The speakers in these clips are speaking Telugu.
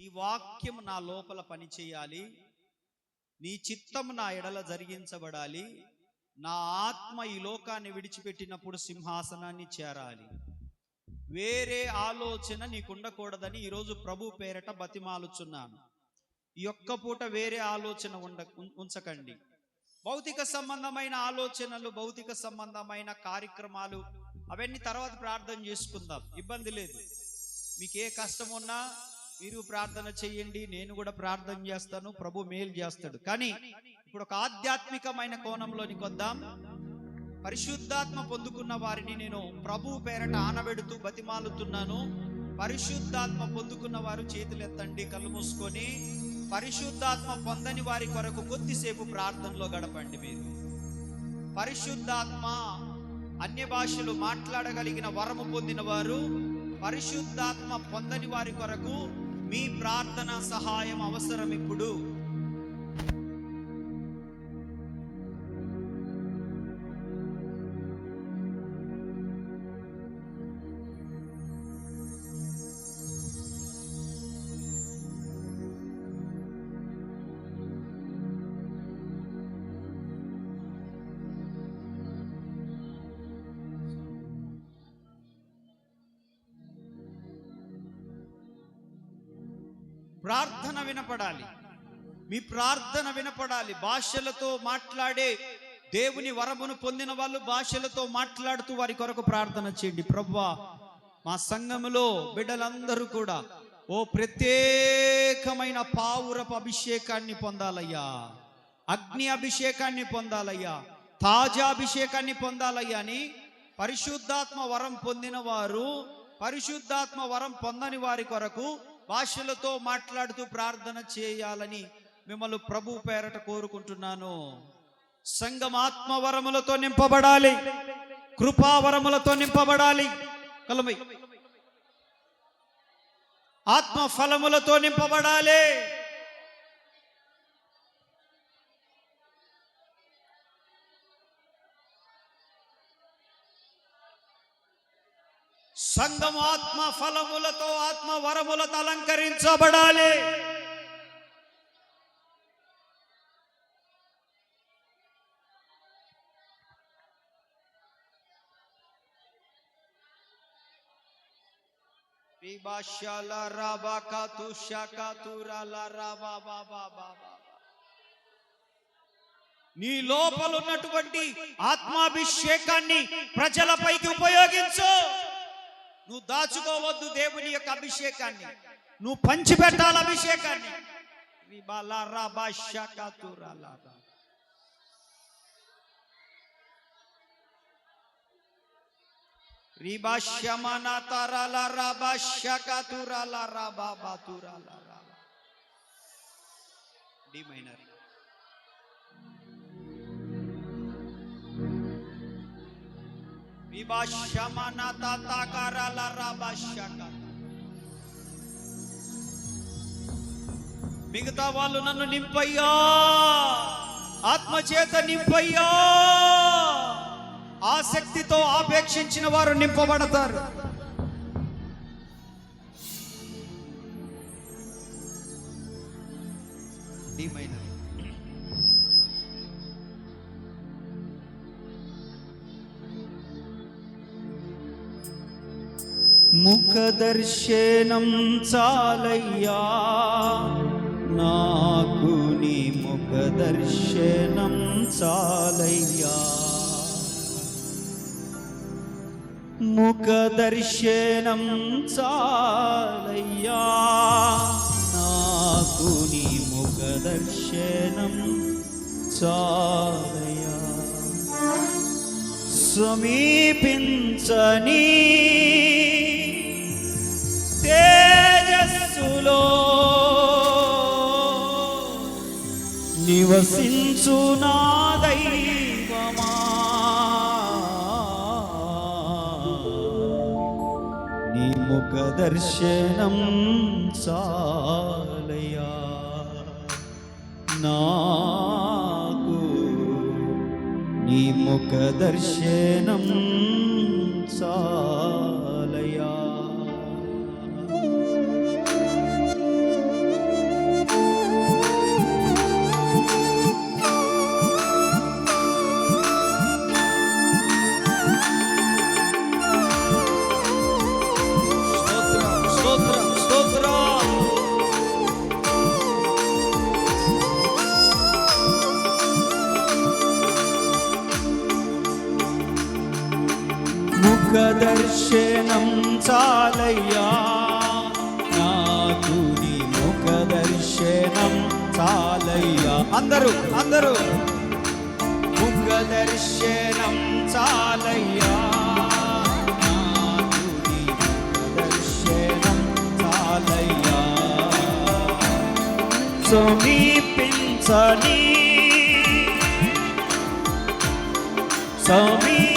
నీ వాక్యం నా లోపల పని చేయాలి నీ చిత్తం నా ఎడల జరిగించబడాలి. నా ఆత్మ ఈ లోకాన్ని విడిచిపెట్టినప్పుడు సింహాసనాన్ని చేరాలి. వేరే ఆలోచన నీకు ఉండకూడదని ఈరోజు ప్రభు పేరట బతిమాలుచున్నాను. ఈ ఒక్క పూట వేరే ఆలోచన ఉండ ఉంచకండి. భౌతిక సంబంధమైన ఆలోచనలు భౌతిక సంబంధమైన కార్యక్రమాలు అవన్నీ తర్వాత ప్రార్థన చేసుకుందాం. ఇబ్బంది లేదు. మీకు ఏ కష్టం ఉన్నా మీరు ప్రార్థన చేయండి నేను కూడా ప్రార్థన చేస్తాను ప్రభు మేలు చేస్తాడు. కానీ ఇప్పుడు ఒక ఆధ్యాత్మికమైన కోణంలోనికి వద్దాం. పరిశుద్ధాత్మ పొందుకున్న వారిని నేను ప్రభు పేరట ఆనబెడుతూ బతిమాలుతున్నాను. పరిశుద్ధాత్మ పొందుకున్న వారు చేతులు ఎత్తండి కళ్ళు మూసుకొని. పరిశుద్ధాత్మ పొందని వారి కొరకు కొద్దిసేపు ప్రార్థనలో గడపండి మీరు. పరిశుద్ధాత్మ అన్య భాషలు మాట్లాడగలిగిన వరము పొందిన వారు పరిశుద్ధాత్మ పొందని వారి కొరకు మీ ప్రార్థన సహాయం అవసరం ఇప్పుడు. వినపడాలి. మీ ప్రార్థన వినపడాలి. భాషలతో మాట్లాడే దేవుని వరమును పొందిన వాళ్ళు భాషలతో మాట్లాడుతూ వారి కొరకు ప్రార్థన చేయండి. ప్రవ్వా మా సంఘములో బిడ్డలందరూ కూడా ఓ ప్రత్యేకమైన పావురపు అభిషేకాన్ని పొందాలయ్యా. అగ్ని అభిషేకాన్ని పొందాలయ్యా. తాజా అభిషేకాన్ని పొందాలయ్యా అని పరిశుద్ధాత్మ వరం పొందిన వారు పరిశుద్ధాత్మ వరం పొందని వారి కొరకు భాషలతో మాట్లాడుతూ ప్రార్థన చేయాలని మిమ్మల్ని ప్రభు పేరట కోరుకుంటున్నాను. సంఘం ఆత్మవరములతో నింపబడాలి. కృపావరములతో నింపబడాలి. కలమై. ఆత్మ ఫలములతో నింపబడాలి. సంఘం ఆత్మ ఫలములతో ఆత్మ వరములతో అలంకరించబడాలి. Ribashala rabakatu shakatura la raba ba బాబా నీ లోపలున్నటువంటి ఆత్మాభిషేకాన్ని ప్రజలపైకి ఉపయోగించు. నువ్వు దాచుకోవద్దు దేవుని యొక్క అభిషేకాన్ని. నువ్వు పంచిపెట్టాలి అభిషేకాన్ని. రిబాల రాబా రిబా తతకరల రబా మిగతా వాళ్ళు నన్ను నింపయ్యా. ఆత్మచేత నింపయ్యా. ఆసక్తితో ఆపేక్షించిన వారు నింపబడతారు. నీమైన ముఖదర్శనం చాలయ్యా. నాకు నీ ముఖదర్శనం చాలయ్యా. ముఖదర్శనం చాలయ్యా. నాకు నీ ముఖదర్శనం చాలయ్యా. సమీపించనీ తేజస్సులో నివసించు నా దైవమా. నీ ముఖ దర్శనం చాలయా నాకు నీ ముఖ దర్శనం చాలయా దర్శనం చాలయ్యా. నాకు నీ ముఖ దర్శనం చాలయ్యా. అందరూ అందరూ. ముఖ దర్శనం చాలయ్యా. నాకు నీ దర్శనం చాలయ్యా. సమీపించని సమీ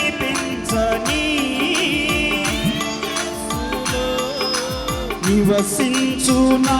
నివసించు నా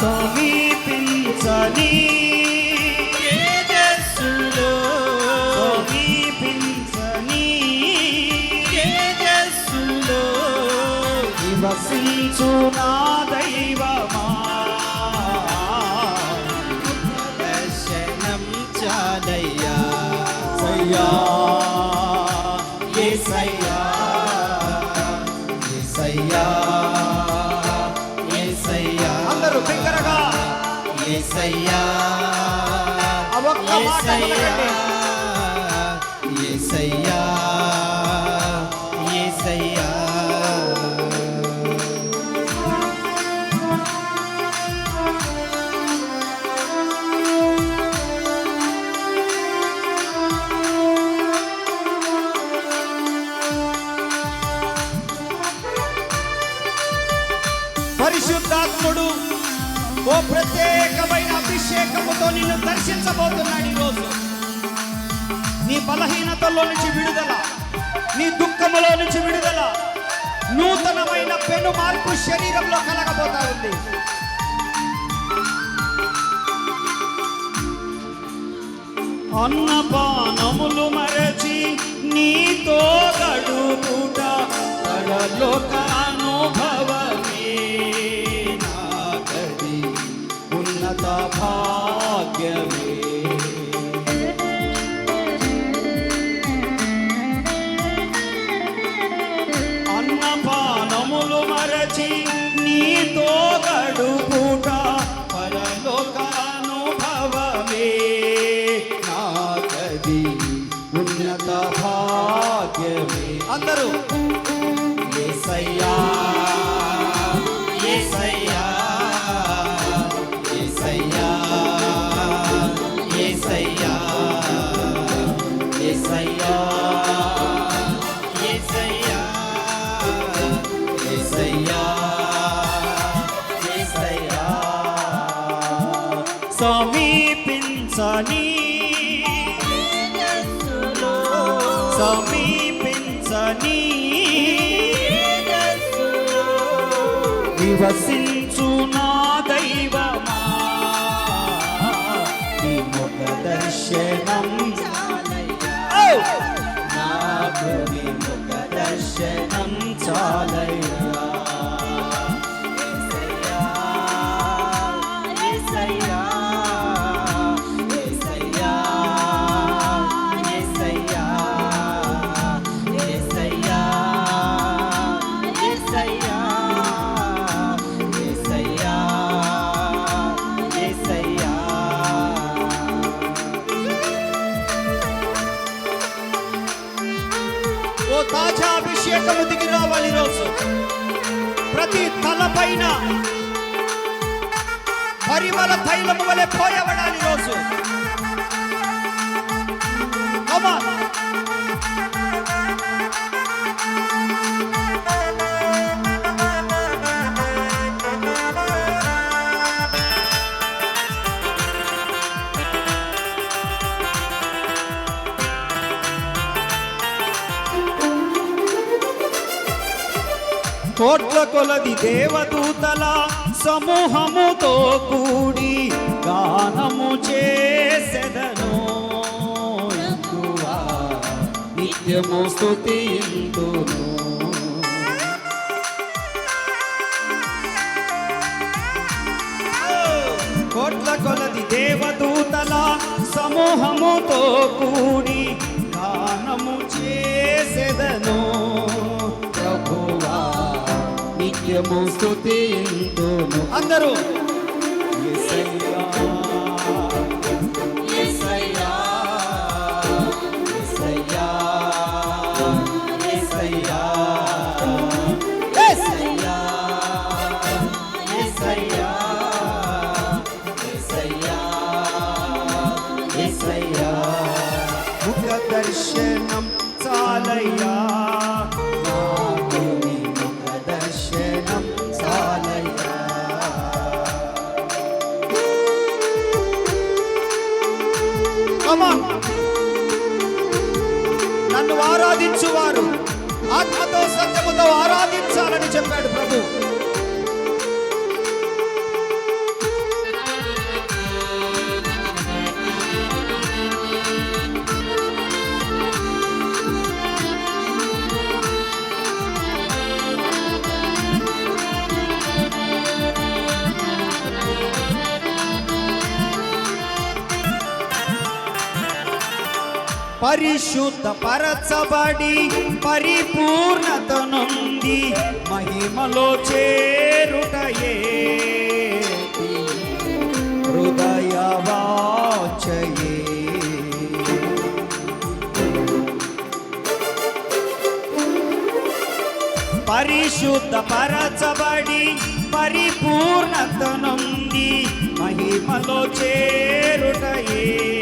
సమీపించని సమీపించని నివసించు నా దైవమా. దర్శనం చాలయ్యా. సయ్యా. పరిశుద్ధాత్ముడు ఓ ప్రత్యేకమైన అభిషేకముతో నిన్ను దర్శించబోతున్నాడు ఈరోజు. నీ బలహీనతలో నుంచి విడుదల నీ దుఃఖములో నుంచి విడుదల నూతనమైన పెను మార్పు శరీరంలో కలగబోతా ఉంది అన్నపానములు మరచి నీతో గడుపుట కడలోక అనుభవమే అన్నపానములు మరచి నీతో సమీపించని. నివసించు నా దైవమా దర్శనం হরিমালা থাইলম বলে ফয়া కోట్ల కొలది దేవదూతల సమూహముతో కూడి గానము చేసెదను. నిత్యము స్థుతి కోట్ల కొలది దేవదూతల సమూహముతో కూడి నిత్యము స్తుతింతును అందరూ పరిశుద్ధ పరచబడి పరిపూర్ణత నుండి మహిమలో చేరుటయే. పరిశుద్ధ పరచబడి పరిపూర్ణత నుండి మహిమలో చేరుటయే.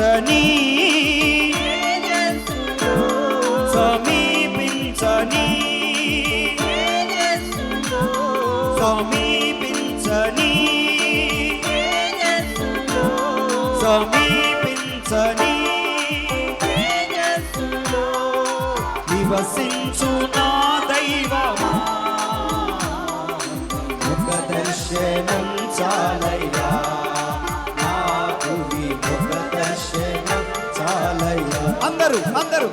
సమీపించని సమీపించని సమీపించని సమీపించని నివసించు నా దైవమా? ముఖ దర్శనం చాలయ్యా నాకు నీ ముఖ అందరూ అందరూ.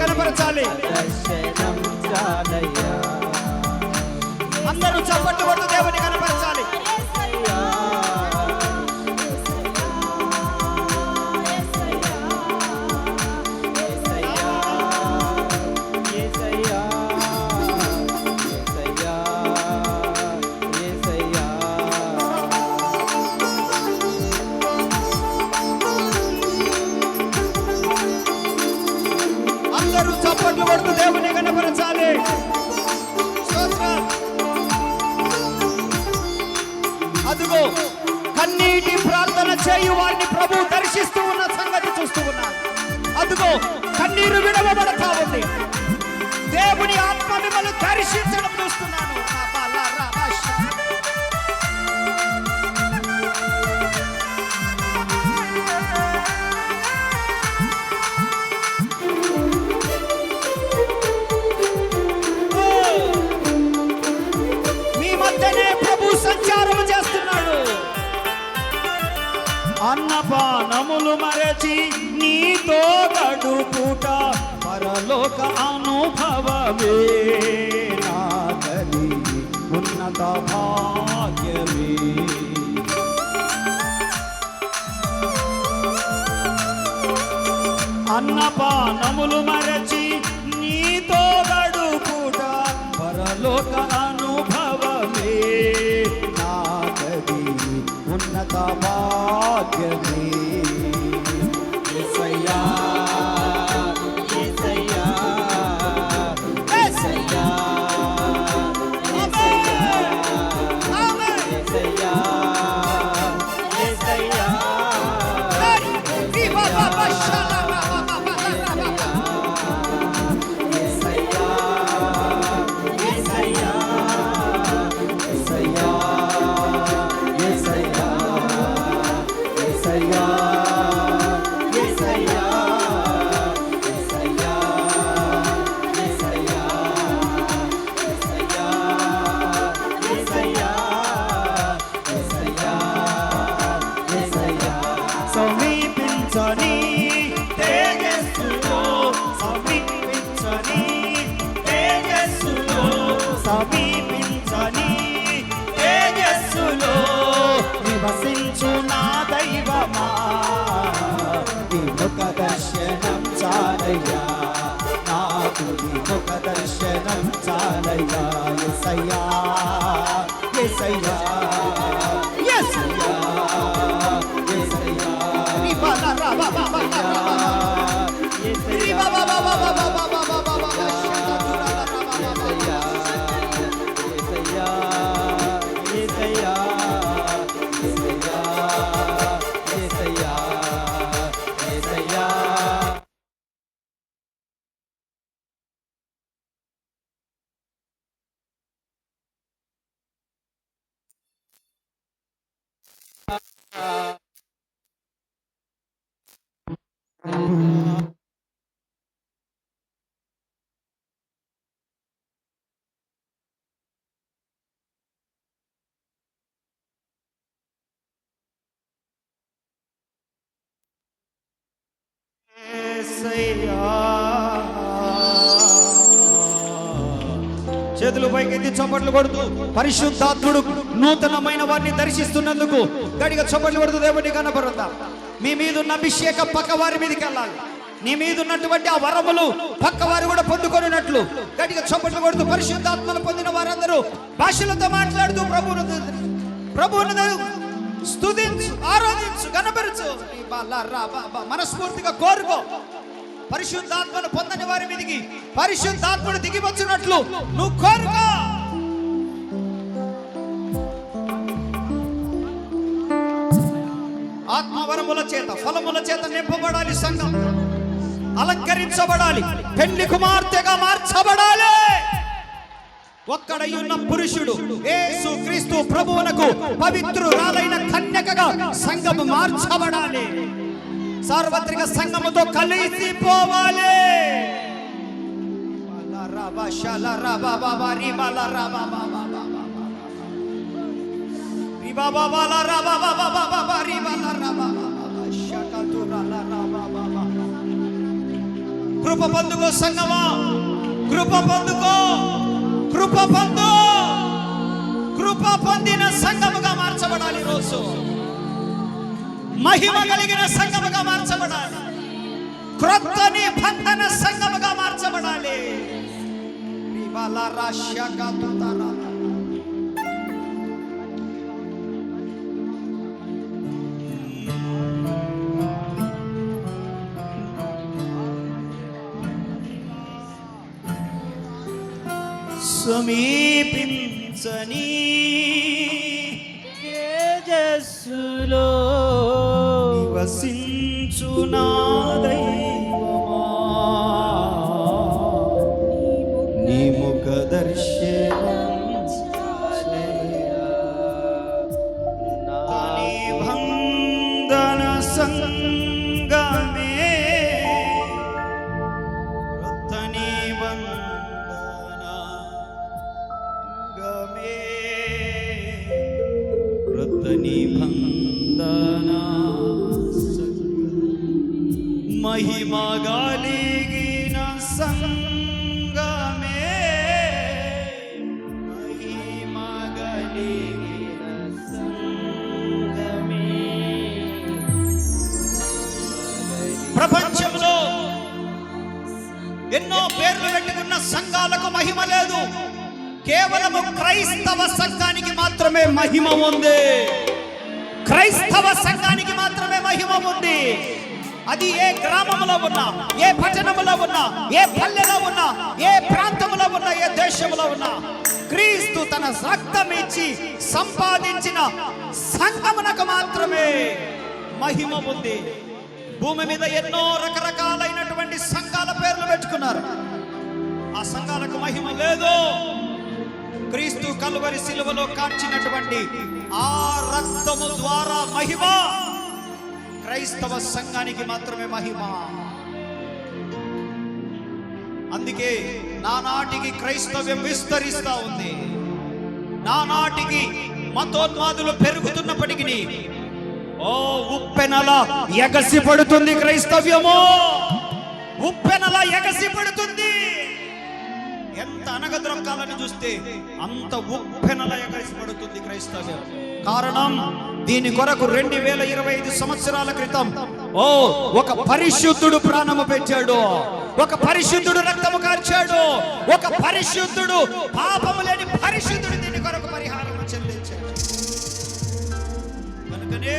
కనపరచాలి. అందరూ చప్పట్టు కొట్టు దేవ కన్నీరు విడవబడతా ఉంది దేవుని ఆత్మ మిమ్మల్ని దర్శించడం చూస్తున్నాను. అన్నపానములు మరచి నీతో గడుపుట పరలోక అనుభవమే. నాగలి ఉన్నత భాగ్యమే. అన్నపానములు మరచి మహాభాగ్యమే చేతులు పైకెత్తి చప్పట్లు కొడుతూ పరిశుద్ధాత్ముడు నూతనమైన వారిని దర్శిస్తున్నందుకు గడిగా చప్పట్లు కొడుతూ దేవుడిని కనపడతా. మీ మీద ఉన్న అభిషేక పక్క వారి మీదకి వెళ్ళాలి. నీ మీద ఉన్నటువంటి ఆ వరములు పక్క వారు కూడా పొందుకొనినట్లు గట్టిగా చప్పట్లు కొడుతూ పరిశుద్ధాత్మను పొందిన వారందరూ భాషలతో మాట్లాడుతూ ప్రభువును ప్రభువును స్తుతించు ఆరాధించు కనపరచు మనస్ఫూర్తిగా కోరుకో. పరిశుద్ధాత్మను పొందని వారి మీదికి పరిశుద్ధాత్మను దిగి వచ్చినట్లు నువ్వు కోరుక. ఆత్మవరముల చేత ఫలముల చేత నింపబడాలి సంఘం. అలంకరించబడాలి. పెళ్ళి కుమార్తెగా మార్చబడాలి. ఒక్కడయున్న పురుషుడు యేసు క్రీస్తు ప్రభువునకు పవిత్రురాలైన కన్యకగా సంఘము మార్చబడాలి. సార్వత్రిక సంఘముతో కలిసిపోవాలి కృప పొందుకో సంగమా. కృప పొందుకో. కృప పొందు. కృప పొందిన సంఘముగా మార్చబడాలి రోజు ಮಹಿಮ ಗಲಿಗಿನ ಸಂಗಮಗ ಮಾರ್ಚಬಡಾಲಿ ಕ್ರೊತ್ತನಿ ಭಕ್ತನ ಸಂಗಮಗ ಮಾರ್ಚಬಡಾಲಿ ವಿಬಲ ರಾಶ್ಯ ಗಾತುತಾರ సమీపించని తేజస్సులో నివసించునాదై ఎన్నో పేర్లు పెట్టుకున్న సంఘాలకు మహిమ లేదు. కేవలము క్రైస్తవ సంఘానికి మాత్రమే మహిమ ఉంది. క్రైస్తవ సంఘానికి మాత్రమే మహిమ ఉంది. అది ఏ గ్రామంలో ఉన్నా ఏ పట్టణంలో ఉన్నా ఏ పల్లెలో ఉన్నా ఏ ప్రాంతంలో ఉన్నా ఏ దేశంలో ఉన్నా క్రీస్తు తన రక్తం ఇచ్చి సంపాదించిన సంఘమునకు మాత్రమే మహిమ ఉంది. భూమి మీద ఎన్నో రకరకాలైనటువంటి సంఘాల పేర్లు పెట్టుకున్నారు. ఆ సంఘాలకు మహిమ లేదు. క్రీస్తు కలువరి శిలువలో కాల్చినటువంటి ఆ రక్తము ద్వారా మహిమ. క్రైస్తవ సంఘానికి మాత్రమే మహిమ. అందుకే నానాటికి క్రైస్తవ్యం విస్తరిస్తా ఉంది. నానాటికి మతోన్మాదులు పెరుగుతున్నప్పటికీ ఓ ఉప్పెనల ఎగసి పడుతుంది క్రైస్తవ్యము. ఉప్పెనల ఎగసి పడుతుంది. ఎంత అనగద్రొక్కాలని చూస్తే అంత ఉప్పెనల ఎగసి పడుతుంది క్రైస్తవ్యం. కారణం దీని కొరకు రెండు వేల ఇరవై ఐదు సంవత్సరాల క్రితం ఓ ఒక పరిశుద్ధుడు ప్రాణము పెట్టాడు ఒక పరిశుద్ధుడు రక్తము కార్చాడు. ఒక పరిశుద్ధుడు పాపము లేని పరిశుద్ధుడు దీని కొరకు పరిహారం చెల్లించాడు. కనుకనే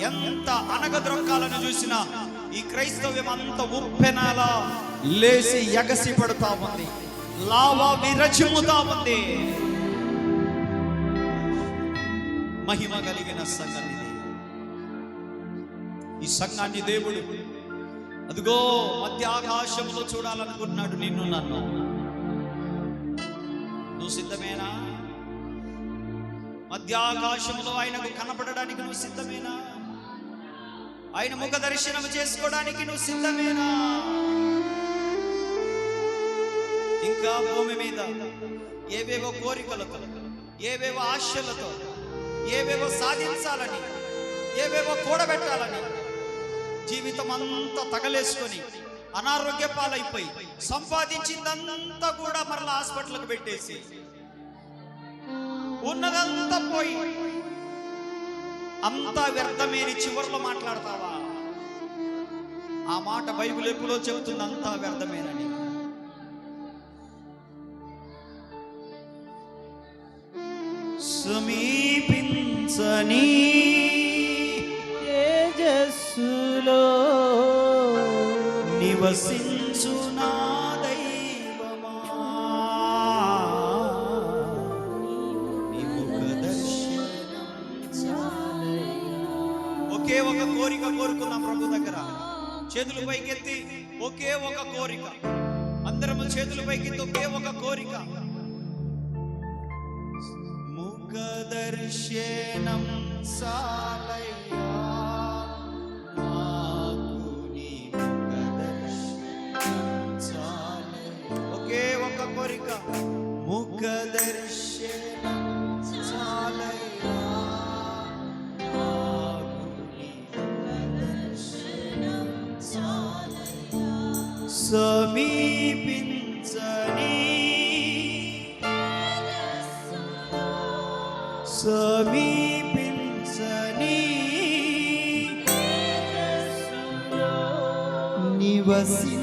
ఎంత అనగద్రొక్కాలను చూసినా ఈ క్రైస్తవ్యం అంత ఉప్పెనాల లేచి ఎగసి పడుతా ఉంది. లావా విరచిముతా ఉంది. మహిమ కలిగిన సంఘం ఇది. ఈ సంఘాన్ని దేవుడు అదిగో మధ్య ఆకాశంలో చూడాలనుకుంటున్నాడు నిన్ను నన్ను. నువ్వు సిద్ధమేనా? మధ్యాకాశంలో ఆయనకు కనపడడానికి నువ్వు సిద్ధమేనా? ఆయన ముఖ దర్శనం చేసుకోవడానికి నువ్వు సిద్ధమేనా? ఇంకా భూమి మీద ఏవేవో కోరికలతో ఏవేవో ఆశలతో ఏవేవో సాధించాలని ఏవేవో కూడబెట్టాలని జీవితం అంతా తగలేసుకొని అనారోగ్య పాలైపోయి సంపాదించిందంతా కూడా మరలా హాస్పిటల్కి పెట్టేసి ఉన్నదంతా పోయి అంతా వ్యర్థమేని చివరిలో మాట్లాడతావా? ఆ మాట బైబిల్ ఎప్పుడో చెబుతుంది అంతా వ్యర్థమేనని. సమీపించని తేజస్సులో నివసించు దగ్గర. చేతులు పైకెత్తి ఒకే ఒక కోరిక. అందరము చేతులు పైకెత్తి ఒకే ఒక కోరిక. ముఖ దర్శనం సమీపించని. సమీపించని. నివసించు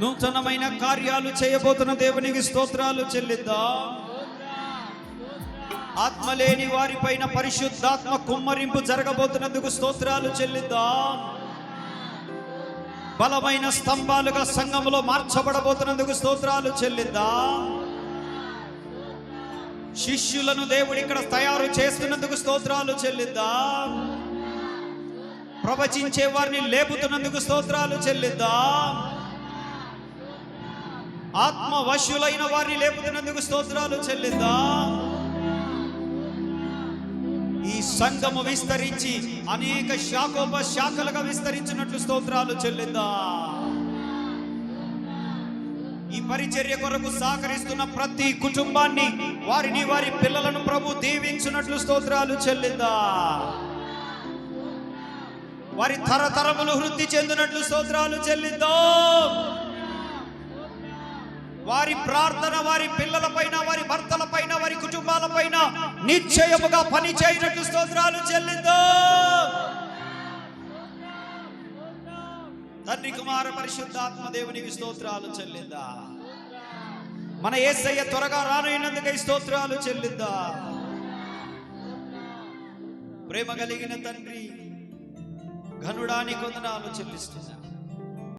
నూతనమైన కార్యాలు చేయబోతున్న దేవునికి స్తోత్రాలు చెల్లిద్దాం. ఆత్మ లేని వారిపైన పరిశుద్ధాత్మ కుమ్మరింపు జరగబోతున్నందుకు స్తోత్రాలు చెల్లిద్దాం. బలమైన స్తంభాలుగా సంఘములో మార్చబడబోతున్నందుకు స్తోత్రాలు చెల్లిద్దాం. శిష్యులను దేవుడు ఇక్కడ తయారు చేస్తున్నందుకు స్తోత్రాలు చెల్లిద్దాం. ప్రవచించే వారిని లేపుతున్నందుకు స్తోత్రాలు చెల్లిద్దాం. ఆత్మ వశులైన వారిని లేపుతున్నందుకు స్తోత్రాలు చెల్లిద్దాం. ఈ సంఘము విస్తరించి అనేక శాఖోప శాఖలుగా విస్తరించినట్లు స్తోత్రాలు చెల్లిందా ఈ పరిచర్య కొరకు సహకరిస్తున్న ప్రతి కుటుంబాన్ని వారిని వారి పిల్లలను ప్రభు దీవించినట్లు స్తోత్రాలు చెల్లిద్దా. వారి తరతరములు వృద్ధి చెందినట్లు స్తోత్రాలు చెల్లిద్దాం. వారి ప్రార్థన వారి పిల్లల పైన వారి భర్తల పైన వారి కుటుంబాల పైన నిశ్చయముగా పని చేయనట్లు స్తోత్రాలు చెల్లిద్దాం. తండ్రి కుమార పరిశుద్ధాత్మ దేవునికి స్తోత్రాలు చెల్లిద్దా. మన ఏసయ్య త్వరగా రానున్నందుకై స్తోత్రాలు చెల్లిద్దా. ప్రేమ కలిగిన తండ్రి ఘనుడానికి వందనాలు చెల్లిస్తున్నా.